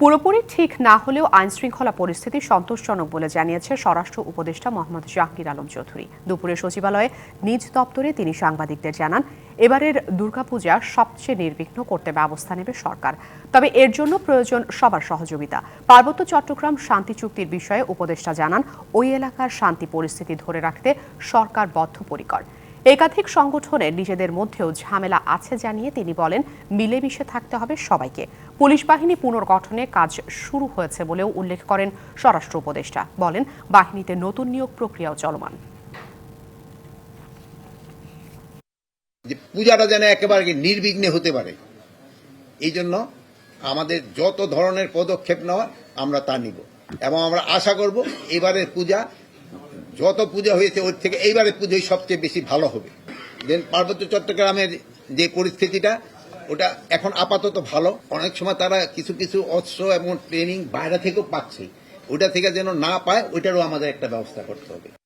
পুরোপুরি ঠিক না হলেও আইন শৃঙ্খলা পরিস্থিতি সন্তোষজনক বলে জানিয়েছে স্বরাষ্ট্র উপদেষ্টা মোহাম্মদ জাহাঙ্গীর আলম চৌধুরী। দুপুরে সচিবালয়ে নিজ দপ্তরে তিনি সাংবাদিকদের জানান, এবারের দুর্গাপূজা সবচেয়ে নির্বিঘ্ন করতে ব্যবস্থা নেবে সরকার। তবে এর জন্য প্রয়োজন সবার সহযোগিতা। পার্বত্য চট্টগ্রাম শান্তি চুক্তির বিষয়ে উপদেষ্টা জানান, ওই এলাকার শান্তি পরিস্থিতি ধরে রাখতে সরকার বদ্ধপরিকর। একাধিক সংগঠনের নিজেদের মধ্যেও ঝামেলা আছে জানিয়ে তিনি বলেন, মিলেমিশে থাকতে হবে সবাইকে। পুলিশ বাহিনী পুনর্গঠনে কাজ শুরু হয়েছে বলেও উল্লেখ করেন স্বরাষ্ট্র উপদেষ্টা। বলেন, বাহিনীতে নতুন নিয়োগ প্রক্রিয়াও চলমান। যে পূজাটা যেন একেবারে নির্বিঘ্নে হতে পারে, এই জন্য আমাদের যত ধরনের পদক্ষেপ নেওয়া আমরা তা নিব। এবং আমরা আশা করব, এবারের পূজা যত পুজো হয়েছে ওর থেকে এইবারের পুজোই সবচেয়ে বেশি ভালো হবে। দেন পার্বত্য চট্টগ্রামের যে পরিস্থিতিটা, ওটা এখন আপাতত ভালো। অনেক সময় তারা কিছু কিছু অস্ত্র এবং ট্রেনিং বাইরে থেকেও পাচ্ছে। ওটা থেকে যেন না পায়, ওইটারও আমাদের একটা ব্যবস্থা করতে হবে।